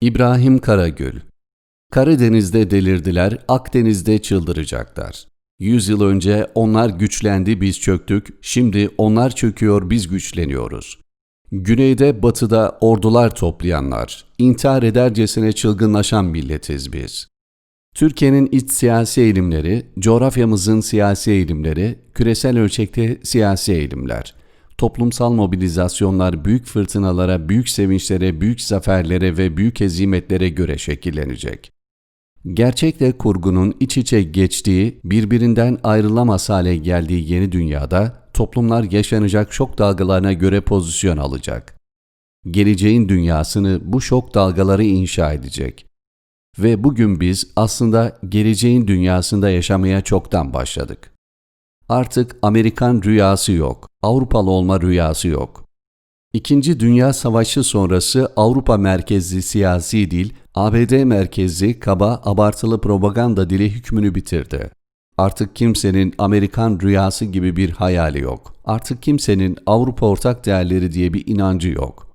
İbrahim Karagül Karadeniz'de delirdiler, Akdeniz'de çıldıracaklar. Yüz yıl önce onlar güçlendi, biz çöktük, şimdi onlar çöküyor, biz güçleniyoruz. Güneyde, batıda ordular toplayanlar, intihar edercesine çılgınlaşan milletiz biz. Türkiye'nin iç siyasi eğilimleri, coğrafyamızın siyasi eğilimleri, küresel ölçekte siyasi eğilimler. Toplumsal mobilizasyonlar büyük fırtınalara, büyük sevinçlere, büyük zaferlere ve büyük hezimetlere göre şekillenecek. Gerçekle kurgunun iç içe geçtiği, birbirinden ayrılamaz hale geldiği yeni dünyada toplumlar yaşanacak şok dalgalarına göre pozisyon alacak. Geleceğin dünyasını bu şok dalgaları inşa edecek. Ve bugün biz aslında geleceğin dünyasında yaşamaya çoktan başladık. Artık Amerikan rüyası yok, Avrupalı olma rüyası yok. İkinci Dünya Savaşı sonrası Avrupa merkezli siyasi dil, ABD merkezli kaba abartılı propaganda dili hükmünü bitirdi. Artık kimsenin Amerikan rüyası gibi bir hayali yok. Artık kimsenin Avrupa ortak değerleri diye bir inancı yok.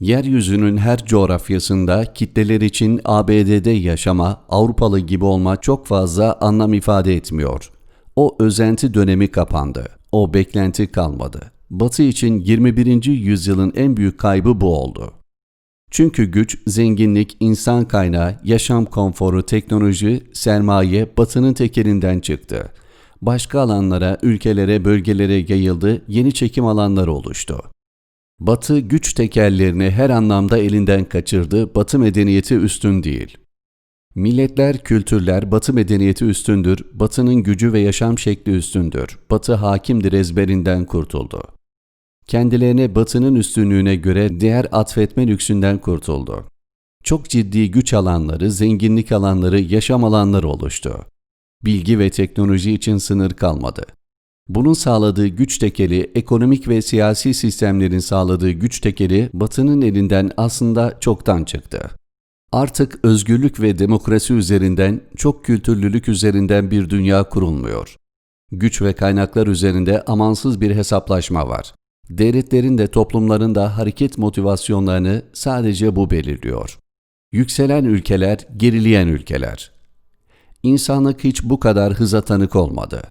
Yeryüzünün her coğrafyasında kitleler için ABD'de yaşama, Avrupalı gibi olma çok fazla anlam ifade etmiyor. O özenti dönemi kapandı. O beklenti kalmadı. Batı için 21. yüzyılın en büyük kaybı bu oldu. Çünkü güç, zenginlik, insan kaynağı, yaşam konforu, teknoloji, sermaye Batı'nın tekerinden çıktı. Başka alanlara, ülkelere, bölgelere yayıldı, yeni çekim alanları oluştu. Batı güç tekerlerini her anlamda elinden kaçırdı, Batı medeniyeti üstün değil. Milletler, kültürler, Batı medeniyeti üstündür, Batı'nın gücü ve yaşam şekli üstündür. Batı hakimdir ezberinden kurtuldu. Kendilerine Batı'nın üstünlüğüne göre değer atfetme lüksünden kurtuldu. Çok ciddi güç alanları, zenginlik alanları, yaşam alanları oluştu. Bilgi ve teknoloji için sınır kalmadı. Bunun sağladığı güç tekeli, ekonomik ve siyasi sistemlerin sağladığı güç tekeli Batı'nın elinden aslında çoktan çıktı. Artık özgürlük ve demokrasi üzerinden, çok kültürlülük üzerinden bir dünya kurulmuyor. Güç ve kaynaklar üzerinde amansız bir hesaplaşma var. Devletlerin de toplumların da hareket motivasyonlarını sadece bu belirliyor. Yükselen ülkeler, gerileyen ülkeler. İnsanlık hiç bu kadar hıza tanık olmadı.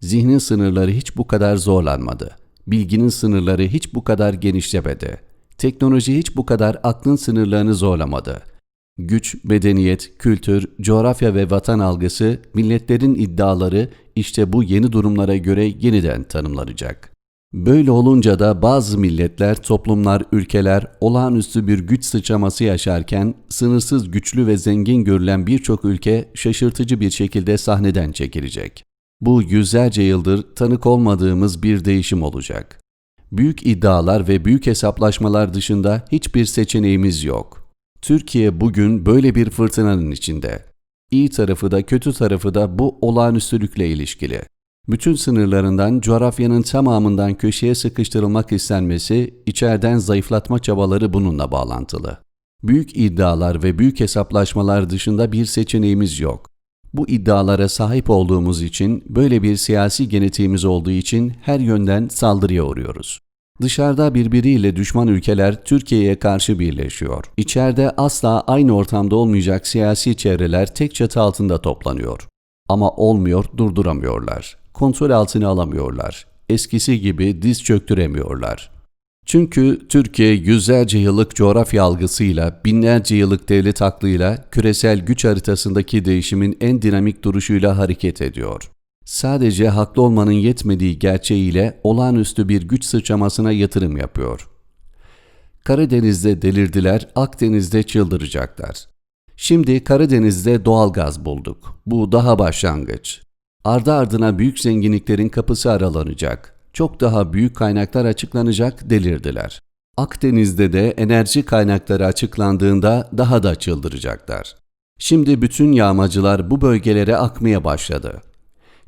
Zihnin sınırları hiç bu kadar zorlanmadı. Bilginin sınırları hiç bu kadar genişlemedi. Teknoloji hiç bu kadar aklın sınırlarını zorlamadı. Güç, bedeniyet, kültür, coğrafya ve vatan algısı, milletlerin iddiaları işte bu yeni durumlara göre yeniden tanımlanacak. Böyle olunca da bazı milletler, toplumlar, ülkeler olağanüstü bir güç sıçraması yaşarken sınırsız güçlü ve zengin görülen birçok ülke şaşırtıcı bir şekilde sahneden çekilecek. Bu yüzlerce yıldır tanık olmadığımız bir değişim olacak. Büyük iddialar ve büyük hesaplaşmalar dışında hiçbir seçeneğimiz yok. Türkiye bugün böyle bir fırtınanın içinde. İyi tarafı da kötü tarafı da bu olağanüstülükle ilişkili. Bütün sınırlarından, coğrafyanın tamamından köşeye sıkıştırılmak istenmesi, içeriden zayıflatma çabaları bununla bağlantılı. Büyük iddialar ve büyük hesaplaşmalar dışında bir seçeneğimiz yok. Bu iddialara sahip olduğumuz için, böyle bir siyasi genetiğimiz olduğu için her yönden saldırıya uğruyoruz. Dışarıda birbiriyle düşman ülkeler Türkiye'ye karşı birleşiyor. İçeride asla aynı ortamda olmayacak siyasi çevreler tek çatı altında toplanıyor. Ama olmuyor, durduramıyorlar. Kontrol altına alamıyorlar. Eskisi gibi diz çöktüremiyorlar. Çünkü Türkiye yüzlerce yıllık coğrafya algısıyla, binlerce yıllık devlet aklıyla küresel güç haritasındaki değişimin en dinamik duruşuyla hareket ediyor. Sadece haklı olmanın yetmediği gerçeğiyle olağanüstü bir güç sıçramasına yatırım yapıyor. Karadeniz'de delirdiler, Akdeniz'de çıldıracaklar. Şimdi Karadeniz'de doğal gaz bulduk. Bu daha başlangıç. Ardı ardına büyük zenginliklerin kapısı aralanacak. Çok daha büyük kaynaklar açıklanacak delirdiler. Akdeniz'de de enerji kaynakları açıklandığında daha da çıldıracaklar. Şimdi bütün yağmacılar bu bölgelere akmaya başladı.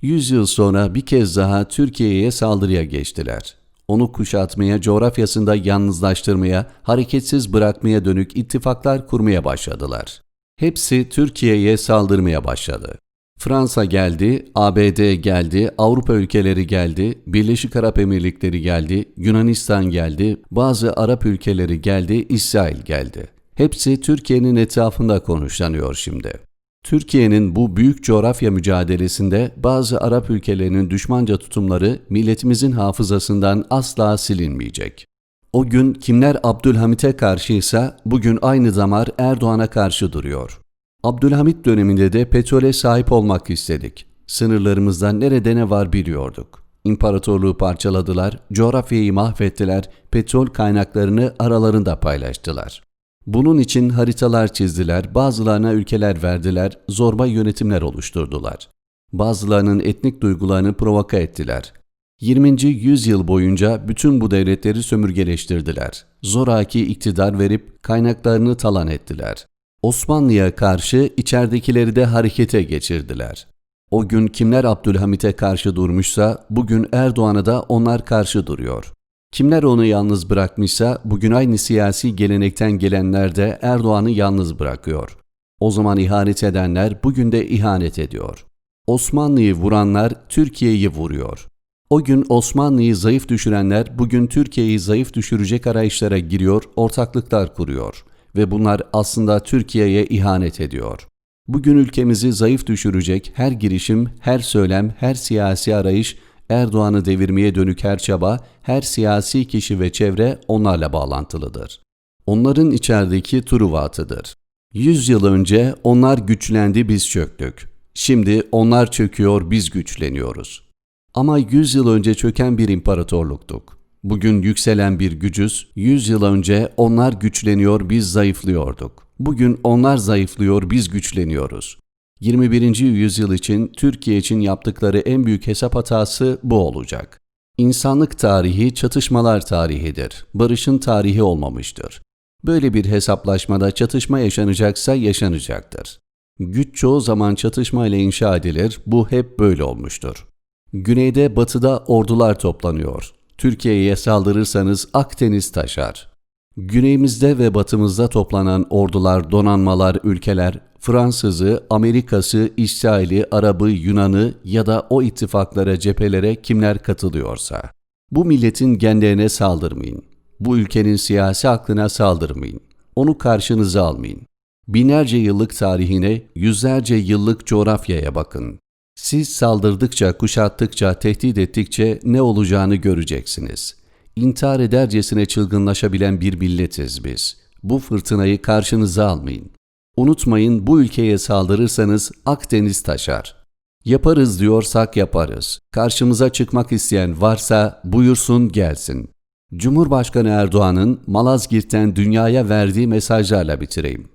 Yüz yıl sonra bir kez daha Türkiye'ye saldırıya geçtiler. Onu kuşatmaya, coğrafyasında yalnızlaştırmaya, hareketsiz bırakmaya dönük ittifaklar kurmaya başladılar. Hepsi Türkiye'ye saldırmaya başladı. Fransa geldi, ABD geldi, Avrupa ülkeleri geldi, Birleşik Arap Emirlikleri geldi, Yunanistan geldi, bazı Arap ülkeleri geldi, İsrail geldi. Hepsi Türkiye'nin etrafında konuşlanıyor şimdi. Türkiye'nin bu büyük coğrafya mücadelesinde bazı Arap ülkelerinin düşmanca tutumları milletimizin hafızasından asla silinmeyecek. O gün kimler Abdülhamit'e karşıysa bugün aynı damar Erdoğan'a karşı duruyor. Abdülhamit döneminde de petrole sahip olmak istedik. Sınırlarımızda nerede ne var biliyorduk. İmparatorluğu parçaladılar, coğrafyayı mahvettiler, petrol kaynaklarını aralarında paylaştılar. Bunun için haritalar çizdiler, bazılarına ülkeler verdiler, zorba yönetimler oluşturdular. Bazılarının etnik duygularını provoka ettiler. 20. yüzyıl boyunca bütün bu devletleri sömürgeleştirdiler. Zoraki iktidar verip kaynaklarını talan ettiler. Osmanlı'ya karşı içeridekileri de harekete geçirdiler. O gün kimler Abdülhamit'e karşı durmuşsa bugün Erdoğan'a da onlar karşı duruyor. Kimler onu yalnız bırakmışsa bugün aynı siyasi gelenekten gelenler de Erdoğan'ı yalnız bırakıyor. O zaman ihanet edenler bugün de ihanet ediyor. Osmanlı'yı vuranlar Türkiye'yi vuruyor. O gün Osmanlı'yı zayıf düşürenler bugün Türkiye'yi zayıf düşürecek arayışlara giriyor, ortaklıklar kuruyor ve bunlar aslında Türkiye'ye ihanet ediyor. Bugün ülkemizi zayıf düşürecek her girişim, her söylem, her siyasi arayış, Erdoğan'ı devirmeye dönük her çaba, her siyasi kişi ve çevre onlarla bağlantılıdır. Onların içerideki Truvatı'dır. Yüz yıl önce onlar güçlendi biz çöktük. Şimdi onlar çöküyor biz güçleniyoruz. Ama yüz yıl önce çöken bir imparatorluktuk. Bugün yükselen bir gücüz, yüz yıl önce onlar güçleniyor biz zayıflıyorduk. Bugün onlar zayıflıyor biz güçleniyoruz. 21. yüzyıl için Türkiye için yaptıkları en büyük hesap hatası bu olacak. İnsanlık tarihi çatışmalar tarihidir. Barışın tarihi olmamıştır. Böyle bir hesaplaşmada çatışma yaşanacaksa yaşanacaktır. Güç çoğu zaman çatışma ile inşa edilir. Bu hep böyle olmuştur. Güneyde batıda ordular toplanıyor. Türkiye'ye saldırırsanız Akdeniz taşar. Güneyimizde ve batımızda toplanan ordular, donanmalar, ülkeler, Fransızı, Amerikası, İsrail'i, Arabı, Yunan'ı ya da o ittifaklara, cephelere kimler katılıyorsa. Bu milletin genlerine saldırmayın. Bu ülkenin siyasi aklına saldırmayın. Onu karşınıza almayın. Binlerce yıllık tarihine, yüzlerce yıllık coğrafyaya bakın. Siz saldırdıkça, kuşattıkça, tehdit ettikçe ne olacağını göreceksiniz. İntihar edercesine çılgınlaşabilen bir milletiz biz. Bu fırtınayı karşınıza almayın. Unutmayın bu ülkeye saldırırsanız Akdeniz taşar. Yaparız diyorsak yaparız. Karşımıza çıkmak isteyen varsa buyursun gelsin. Cumhurbaşkanı Erdoğan'ın Malazgirt'ten dünyaya verdiği mesajlarla bitireyim.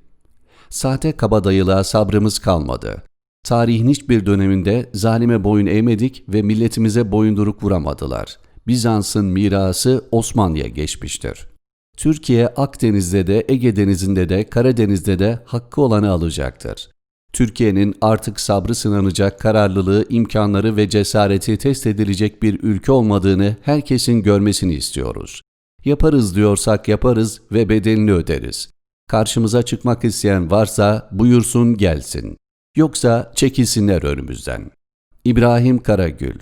Sahte kabadayılığa sabrımız kalmadı. Tarihin hiçbir döneminde zalime boyun eğmedik ve milletimize boyunduruk vuramadılar. Bizans'ın mirası Osmanlı'ya geçmiştir. Türkiye Akdeniz'de de Ege Denizi'nde de Karadeniz'de de hakkı olanı alacaktır. Türkiye'nin artık sabrı sınanacak kararlılığı, imkanları ve cesareti test edilecek bir ülke olmadığını herkesin görmesini istiyoruz. Yaparız diyorsak yaparız ve bedelini öderiz. Karşımıza çıkmak isteyen varsa buyursun gelsin. Yoksa çekilsinler önümüzden. İbrahim Karagül